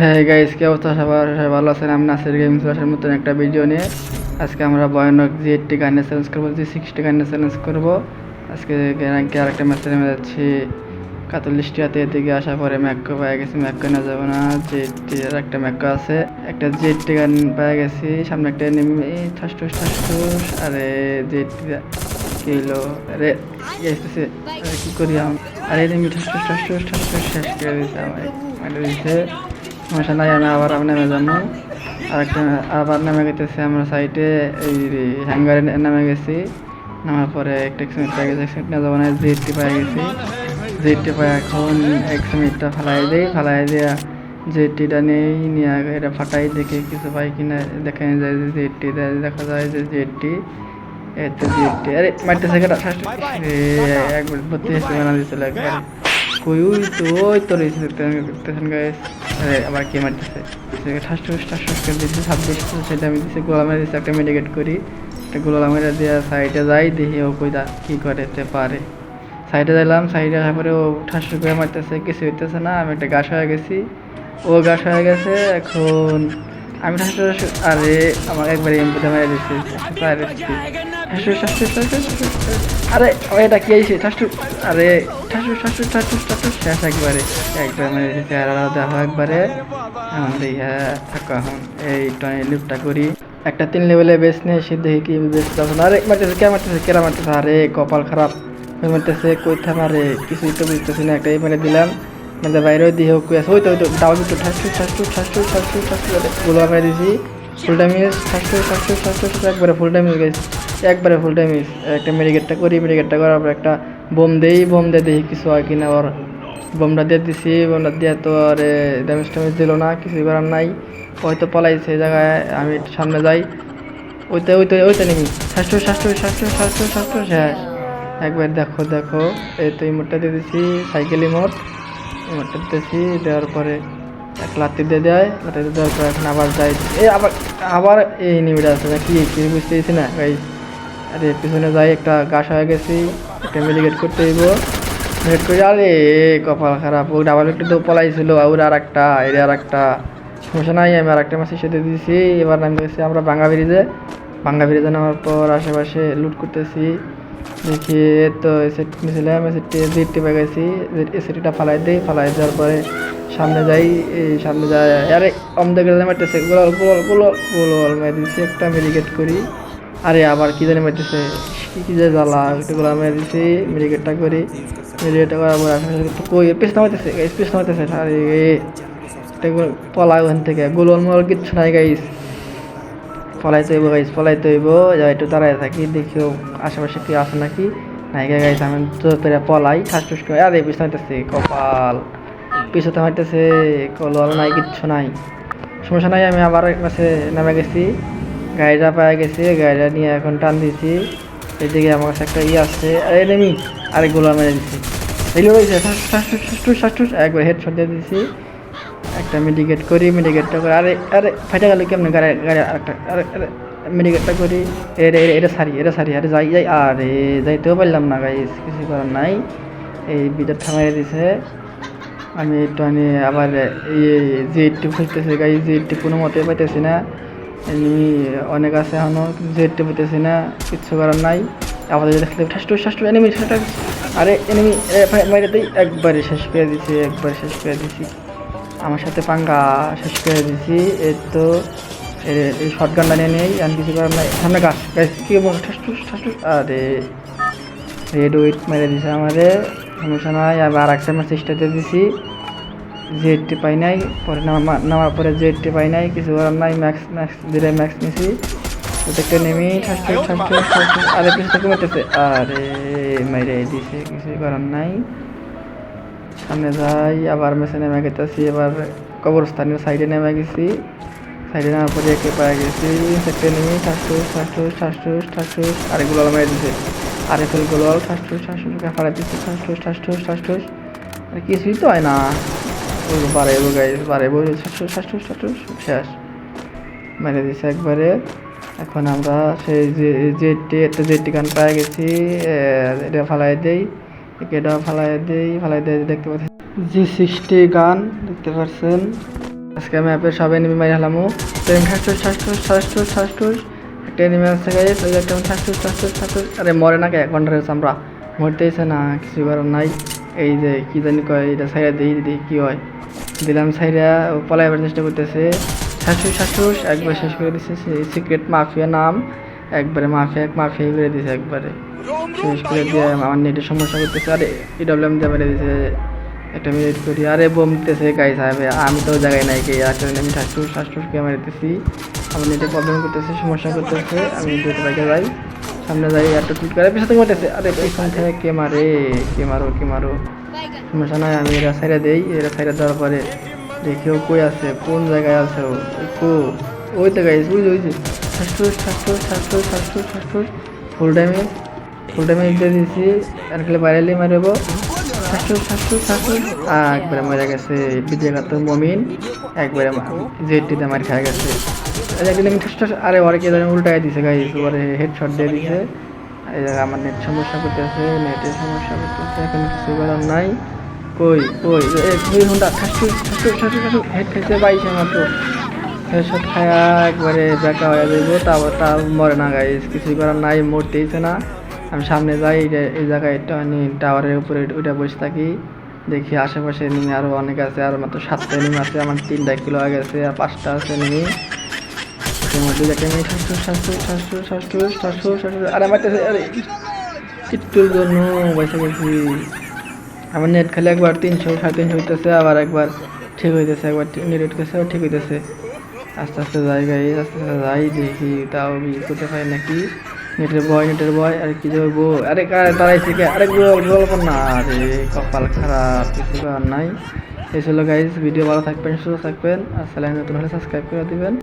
হ্যাঁ গাইস কি অবস্থা? সবার সবাই ভালো আছেন? আমি নাসির গেম ক্লাসের মতন একটা ভিডিও নিয়ে আজকে আমরা ভয়ানক জি এইটটি গানের চ্যালেঞ্জ করব জি সিক্সটি গানের চ্যালেঞ্জ করব। আজকে র্যাঙ্কে আরেকটা ম্যাচে নেমে যাচ্ছি। কাতাল্লিশটি হাতে এদিকে আসার পরে ম্যাক্কো পেয়ে গেছি, ম্যাক্কো না যাব না জি এইটটি আর একটা ম্যাক্কো আছে। একটা জি এইটটি গান পেয়ে গেছি, সামনে একটা নেমে ঠাস, ঠুস ঠাস, ঠুস, আরে জি এইটটি কি আরে আরে কি করি আমি আরে নেমে ঠাস, ঠুস শেষ করে দিয়েছে আমার মেরে দিয়েছে। সমস্যা নাই আমি আবার নেমে যাব। আর একটা আবার নেমে গেতেছে আমরা সাইডে এই হ্যাঙ্গারে নেমে গেছি। নামার পরে একটা এক্সিমিট পেয়ে গেছি এক্সিমিট না যাব না জেডটি পেয়ে গেছি। জেডটি পাই এখন এক্সিমিটটা ফালাই দিই, ফালাই দেওয়া জেডটিটা নেই, নিয়ে এটা ফাটাই দেখে কিছু পাই কিনা, দেখা যায় যে জেডটি দেখা যায় যে জেডটি এতে জেডটি আরে মারতেছে একবার হয়েছে বানা দিয়েছিল একবার কই ওই তো ওই তো রয়েছে দেখতেছেন আরে আবার কে মারতেছে ঠাস ঠুস ঠাস ঠুস করে দিচ্ছে ছাব্বিশ সেটা আমি দিচ্ছি গোলা মেরে দিচ্ছি একটা মেডিকেট করি একটা গোলা মেরে সাইডে যাই দেখি ও কই দা কী করতে পারে সাইডে যাইলাম সাইডে আসার পরে ও ঠাস করে মারতেছে কিছু হইতেছে না আমি একটা গাছ হয়ে গেছি ও গাছ হয়ে গেছে এখন আমি ঠাস আরে আমার একবার এমপিতে মেরে দিচ্ছি ঠাসু ঠাসু এটা কি আইছে আরে শেষ একবারে দেখো একবারে হ্যাঁ থাকো এখন এই লিফটটা করি একটা তিন লেভেলে এসে দেখি কি না আরে মারতেছে কে মারতেছে কেরা মারতেছে আরে কপাল খারাপ মারতেছে কই থাম আরে কিছুই তো বুঝতেছি না একটাই মেরে দিলাম মানে বাইরেও দিয়ে হোক আছে ওই তো ওই তো গুলো মেরে দিছি ফুল ড্যামেজ ঠাসু একবারে ফুল ড্যামেজ গেছে একবারে ফুল ড্যামেজ একটা মেডিকেটটা করি মেডিকেটটা করার পর একটা বোম দেই, বোম দিয়ে দেখি কিছু হয় কিনা, ওর বোমটা দিয়ে দিছি, বোমটা দিয়ে তো আর ড্যামেজ ট্যামেজ দিল না, কিছুই করার নাই। হয়তো পলাইছে সেই জায়গায়, আমি সামনে যাই। ওইতে ওইতে ওইতে নেমি স্বাস্থ্য স্বাস্থ্য স্বাস্থ্য স্বাস্থ্য স্বাস্থ্য শেষ একবার দেখো দেখো, এই তো ইমোটটা দিয়ে দিছি সাইকেল ইমোট ইমোটটা দিতেছি দেওয়ার পরে এক লাত্তি দিয়ে দেয়, লাত্তি দেওয়ার পরে এখন আবার যাই। এ আবার আবার এই নিমিটা আছে না কি বুঝতেছি না গাই আরে পিছনে যাই, একটা গাছ হয়ে গেছি, একটা মেডিকেট করতে হইব। মেডিকেট করে, আরে কপাল খারাপ ওটা আবার একটু তো পলাইছিল, ওর আর একটা এর আর একটা সমস্যা নাই, আমি আর একটা মাসের সাথে দিয়েছি, এবার নামতে গেছি আমরা বাঙ্গা ব্রিজে বাঙ্গা ব্রিজে নামার পর আশেপাশে লুট করতেছি। দেখি তো এসেট নিয়েছিলাম এসেটটি জিটটি পেয়ে গেছি এসেটিটা ফালাই দিই, ফালাই দেওয়ার পরে সামনে যাই, এই সামনে যাই, আরে অমদে গেলে মারতেছে গোলাল গোলাল গোলাল গোলাল, মেরে দিচ্ছি একটা মেডিকেট করি। আরে আবার কি জানি মারতেছে? কি কি জ্বালা, একটা গোলাল মেরে দিচ্ছি মেডিকেটটা করি, মেডিকেটটা করার পর তো কই পেছ নামাইতেছে পেছ নামাইতেছে। আরে এটা পলা ওখান থেকে গোলল মোল কিচ্ছু নাই গাইস পলাইতে হইব গাইস পলাইতে হইব। যা একটু দাঁড়ায় থাকি দেখিও আশেপাশে কি আছে নাকি? নাইকা গাইস আমি তো পেরে পলাই, ঠাস টুস করে, আরে পিছনে হইতেছে কপাল। পিছনে হইতেছে কলল নাই, কিচ্ছু নাই। সমস্যা নাই, আমি আবার কাছে নেমে গেছি। গাড়িটা পায়ে গেছে, গাড়িটা নিয়ে এখন টান দিছি। এদিকে আমার কাছে একটা ই আসছে আরে নেমি আরে গোলা মেরে দিছি। এগুলো রয়েছে একবার হেডশট দিয়ে দিছি। একটা মেডিকেট করি মেডিকেটটা করে, আরে আরে, ফাইটা গেল কেমন? গাড়ি গাড়ি আরেকটা, আরে আরে মেডিকেটটা করি। এরে এরে এটা সারি এটা সারি, আরে যাই যাই, আরে, যাইতেও পারলাম না গাইস কিছু করার নাই। এই ভিতর থামাই দিছে। আমি একটু আমি আবার এই যে জেডটি খুঁজতেছি গাই জেডটি কোনো মতে পাইতেছি না। অনেক আছে এখনও জেডটি পাইতেছি না কিচ্ছু করার নাই। আবার দেখলে ঠাস্টু ঠাস্টু এনিমি আরে এনিমি মাইরে দিই, একবারে শেষ করে দিছি, একবারে শেষ করে দিছি। আমার সাথে পাঙ্গা শেষ করে দিছি এর তো এই শর্ট গানটা নিয়ে নেই, আর কিছু করার নাই। সামনে গাছ গাছ, কি আরে। রেড ওয়েট মেরে দিছে আমাদের সমস্যা নাই, আবার আর একটা ম্যাচ চেষ্টা দিয়ে দিছি। জেডটি পাই নাই, পরে নামার পরে জেডটি পাই নাই, কিছু করার নাই ম্যাক্স ম্যাক্স দিলে ম্যাক্স নিছি। প্রত্যেকটা নেমি ঠাসটুস ঠাসটুস ঠাসটুস আরে পিছু থেকে আরে দিছে, কিছু করার নাই। সামনে যাই, আবার মেসে নেমে এবার কবরস্থানের সাইডে নেমে গেছি। সাইডে নেওয়ার পরে একে পায়ে গেছি সেক্টে নেমে ঠাসুস ঠাসুস ঠাসুস ঠাসুস আর এগুলো মেরে দিছে। আর এফেলগুলো ঠাসুস ঠাসুস ফাড়া কিছুই তো হয় না। বাড়াইবো গাই বাড়াইবো। শেষ মেরে দিছে একবারে। এখন আমরা সেই যে জেটটি একটা জেটটি গান পায়ে গেছি। এটা ফালাই দেই। এটা ফালাই দেই ফালাই দেই, দেখতে পাচ্ছি জি সিক্সটি গান, দেখতে পাচ্ছেন? আজকে ম্যাপের সব এনিমি মারি হালামু ট্রেন ঠাসটুস ঠাসটুস ঠাসটুস ঠাসটুস একটা এনিমি আছে গাইস ওই একটা ঠাসটুস ঠাসটুস ঠাসটুস আরে, মরে না কে? এক ঘণ্টা রয়েছে আমরা। মরতেইছে না, কিছু করার নাই। এই যে, কি জানি কয়, এটা সাইডা দিই দিই কি হয়। দিলাম সাইরা পলাইবার চেষ্টা করতেছে। শাশুস শাশুস একবার শেষ করে দিছে সিক্রেট মাফিয়া নাম। একবারে মাফিয়া এক মাফিয়া করে দিছে একবারে। শেষ করে দিয়ে আমার নেটের সমস্যা করতেছে। আরে ইডব্লিউএম দিয়ে মেরে দিছে। একটা মিনিট করি। আরে বমতেছে গাই সাহেব আমি তো জায়গায় নাই কে? একটা আমি শাশুস শাশুসকে মেরে দিতেছি আমার নেটে প্রবলেম করতেছে, সমস্যা করতেছে। আমি দুটো বাইকে যাই। সামনে যাই একটা টুট করে। থেকে মারতেছে। আরে, পিছন থেকে কে মারে? কে মারো কে মারো? সমস্যা নাই আমি এরা সাইডে দেই, এরা সাইডে দেওয়ার পরে দেখি ও কই আছে, কোন জায়গায় আছে ও? কো? ওই গাইস ওই ওই যে। ঠাসঠুস ঠাসঠুস ঠাসঠুস ঠাসঠুস ঠাসঠুস ফুল টাইমে ফুল টাইমে দিয়ে দিয়েছি, আর খেলে বাইরে মারব। ঠাসঠুস ঠাসঠুস ঠাসঠুস একবারে মরে গেছে বিজয় কাত মমিন, একবারে জেডটিতে মার খাই গেছে। আরে ওরে কে উল্টাই দিছে গাইস ওরে হেডশট দিয়ে দিছে। জায়গায় আমার নেট সমস্যা করতেছে নেটের সমস্যা করতেছে, এখন কিছু করার নাই। কই কই? দুই ঘণ্টা ঠাসু ঠাসু ঠাসু ঠাসু হেড খাইছে বাইশে মাত্র হেডশট খায়া একবারে বেকা হয়ে যাইব তাও তাও মরে না গাইস, কিছুই করার নাই মরতেইছে না। আমি সামনে যাই, এই জায়গায় একটা আমি টাওয়ারের উপরে ওইটা বসে থাকি। দেখি আশেপাশে নেমে আরও অনেক আছে, আর মাত্র সাতটা নেমে আছে, আমার তিনটা কিলো হয়ে গেছে আর পাঁচটা আছে নেমে দেখে শাশু আরে আমার আরে। জন্য পয়সা গেছি আমার নেট খালি একবার তিনশো, সাড়ে তিনশো হইতেছে, আবার একবার ঠিক হইতেছে, একবার নেট উঠতেছে আবার ঠিক হইতেছে। আস্তে আস্তে যাই গাই আস্তে আস্তে যাই, দেখি তাও বিয়ে করতে পারি নাকি? নেটের বয় নেটের বয় আর কি যাবে আরে কারে দাঁড়াইছে কে? আরে গোল গোল না। আরে কপাল খারাপ, কিছু করার নাই। এই ছিল গাইজ ভিডিও ভালো থাকবেন, সুস্থ থাকবেন। আর চ্যানেল নতুন হলে সাবস্ক্রাইব করে দিবেন।